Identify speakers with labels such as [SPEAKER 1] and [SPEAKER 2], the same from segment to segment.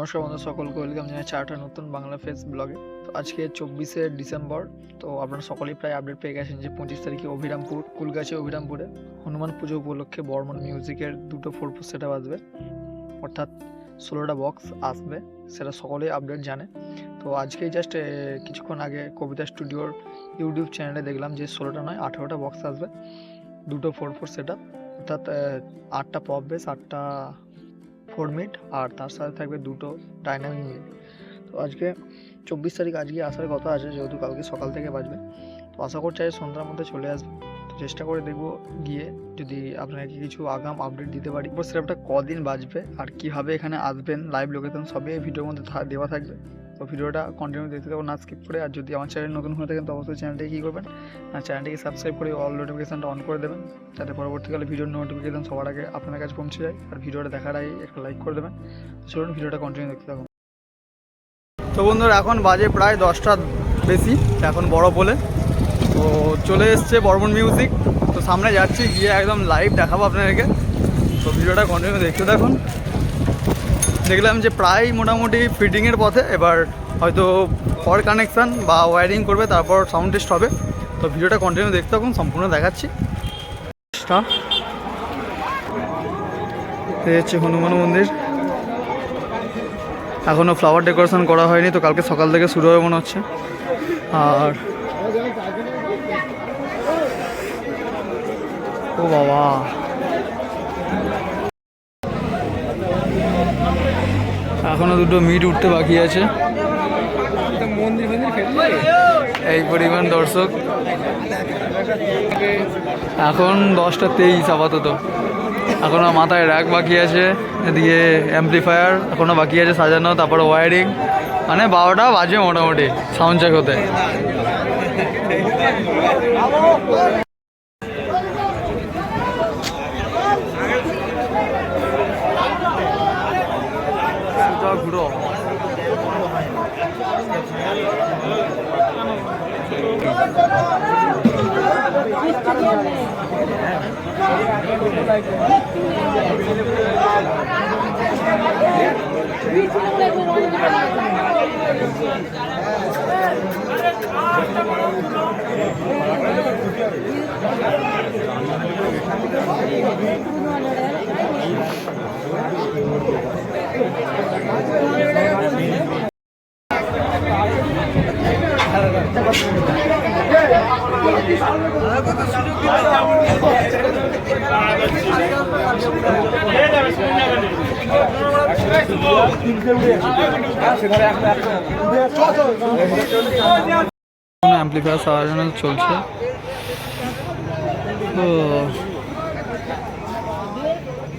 [SPEAKER 1] নমস্কার বন্ধু, সকলকে ওয়েলকাম জানাই চারটা নতুন বাংলা ফেস ব্লগে তো আজকে চব্বিশে ডিসেম্বর, তো আপনারা সকলেই প্রায় আপডেট পেয়ে গেছেন যে পঁচিশ তারিখে অভিরামপুর, কুলগাছি অভিরামপুরে হনুমান পুজো উপলক্ষে বর্মন মিউজিকের দুটো ফোর ফোর সেট আসবে। অর্থাৎ ষোলোটা বক্স আসবে, সেটা সকলেই আপডেট জানে। তো আজকেই জাস্ট কিছুক্ষণ আগে কবিতা স্টুডিওর ইউটিউব চ্যানেলে দেখলাম যে ষোলোটা নয়, আঠেরোটা বক্স আসবে। দুটো ফোর ফোর সেট অর্থাৎ আটটা পপ বেস আটটা ফোর মিট আর তার সাথে থাকবে দুটো ডাইনামিক মিট তো আজকে চব্বিশ তারিখ, আজকে আসার কথা আছে, যেহেতু কালকে সকাল থেকে বাজবে। তো আশা করছি আজ সন্ধ্যার মধ্যে চলে আসবে। তো চেষ্টা করে দেখব গিয়ে যদি আপনাকে কিছু আগাম আপডেট দিতে পারি। এরপর সেটা কদিন বাজবে, আর কীভাবে এখানে আসবেন লাইভ লোকেশন সবই ভিডিওর মধ্যে দেওয়া থাকবে। তো ভিডিওটা কন্টিনিউ দেখতে থাকব না স্কিপ করে, আর যদি আমার চ্যানেল নতুন হয়ে থাকেন তো অবশ্যই চ্যানেলটাকে কী করবেন? চ্যানেলটিকে সাবস্ক্রাইব করে অল নোটিফিকেশনটা অন করে দেবেন, যাতে পরবর্তীকালে ভিডিওর নোটিফিকেশন সবার আগে আপনার কাছে পৌঁছে যায়। আর ভিডিওটা দেখার আগে একটা লাইক করে দেবেন। চলুন ভিডিওটা কন্টিনিউ দেখতে থাকুন। তো বন্ধুরা, এখন বাজে প্রায় দশটা বেশি এখন বড় বলে। তো চলে এসছে বর্মন মিউজিক তো সামনে যাচ্ছি, গিয়ে একদম লাইভ দেখাবো আপনাদেরকে। তো ভিডিওটা কন্টিনিউ দেখতে থাকুন। দেখলাম যে প্রায় মোটামুটি ফিটিংয়ের পথে, এবার হয়তো পর কানেকশান বা ওয়্যারিং করবে, তারপর সাউন্ড টেস্ট হবে। তো ভিডিওটা কন্টিনিউ দেখতে থাকুন, সম্পূর্ণ দেখাচ্ছি। এই হচ্ছে হনুমান মন্দির। এখনও ফ্লাওয়ার ডেকোরেশন করা হয়নি, তো কালকে সকাল থেকে শুরু হবে মনে হচ্ছে। আর ও বাবা। এখনও দুটো মিট উঠতে বাকি আছে। এই পরিমাণ দর্শক। এখন দশটা তেইশ আপাতত। এখনও মাথায় র্যাক বাকি আছে, এদিকে অ্যাম্পলিফায়ার এখনও বাকি আছে সাজানো, তারপরে ওয়ারিং মানে বারোটা বাজে মোটামুটি সাউন্ড চেক হতে। Thank you. সাজানো চলছে।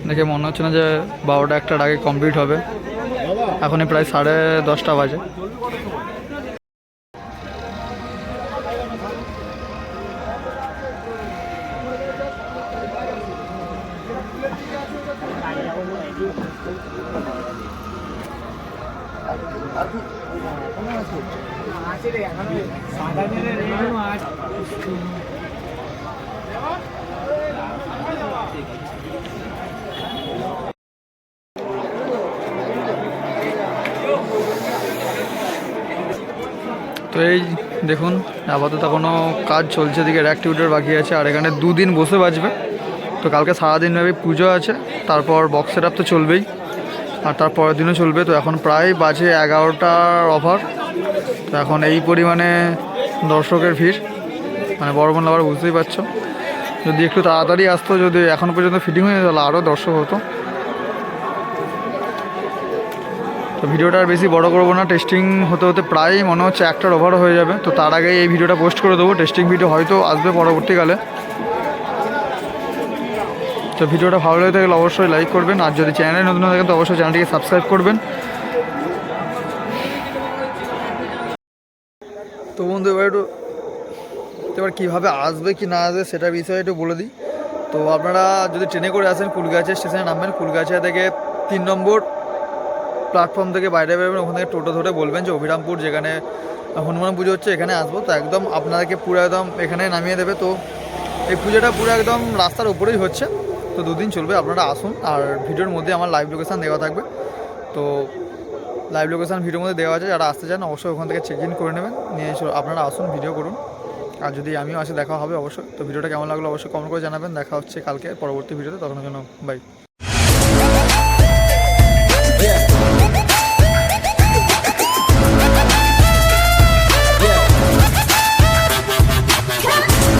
[SPEAKER 1] দেখে মনে হচ্ছে না যে বারোটা একটার আগে কমপ্লিট হবে। এখনই প্রায় সাড়ে দশটা বাজে। তো এই দেখুন, আপাতত কোনো কাজ চলছে, এদিকে র্যাক টিউটার বাকি আছে, আর এখানে দুদিন বসে বাজবে তো কালকে সারাদিন ভাবে পুজো আছে, তারপর বক্সের আপ তো চলবেই। আর তার পরের দিনও চলবে। তো এখন প্রায় বাজে এগারোটার অফার তো এখন এই পরিমাণে দর্শকের ভিড়। মানে বড় আবার বুঝতেই পারছ। যদি একটু তাড়াতাড়ি আসতো, যদি এখন পর্যন্ত ফিটিং হয়ে তাহলে আরও দর্শক হতো। তো ভিডিওটা আর বেশি বড় করব না। টেস্টিং হতে হতে প্রায় মনে হচ্ছে একটার ওভারও হয়ে যাবে। তো তার আগে এই ভিডিওটা পোস্ট করে দেবো। টেস্টিং ভিডিও হয়তো আসবে পরবর্তীকালে। তো ভিডিওটা ভালো লেগে থাকলে অবশ্যই লাইক করবেন। আর যদি চ্যানেলে নতুন থাকেন, তো অবশ্যই চ্যানেলটিকে সাবস্ক্রাইব করবেন। তো বন্ধু, এবার একটু এবার কীভাবে আসবে, কি না আসবে সেটার বিষয়ে একটু বলে দিই। তো আপনারা যদি ট্রেনে করে আসেন কুলগাছা স্টেশনে নামবেন কুলগাছা থেকে তিন নম্বর প্ল্যাটফর্ম থেকে বাইরে বেরোবেন, ওখান থেকে টোটো ধরে বলবেন যে অভিরামপুর, যেখানে হনুমান পুজো হচ্ছে, এখানে আসব। তো একদম আপনাদেরকে পুরো একদম এখানে নামিয়ে দেবে। তো এই পুজোটা পুরো একদম রাস্তার উপরেই হচ্ছে। তো দুদিন চলবে, আপনারা আসুন। আর ভিডিওর মধ্যে আমার লাইভ লোকেশান দেওয়া থাকবে। তো লাইভ লোকেশান ভিডিওর মধ্যে দেওয়া আছে, যারা আসতে চান অবশ্যই ওখান থেকে চেক ইন করে নেবেন। নিয়ে আপনারা আসুন ভিডিও করুন। আর যদি আমিও আসে, দেখা হবে অবশ্যই। তো ভিডিওটা কেমন লাগল অবশ্যই কমেন্ট করে জানাবেন। দেখা হচ্ছে কালকে পরবর্তী ভিডিওতে তখন জন্য বাই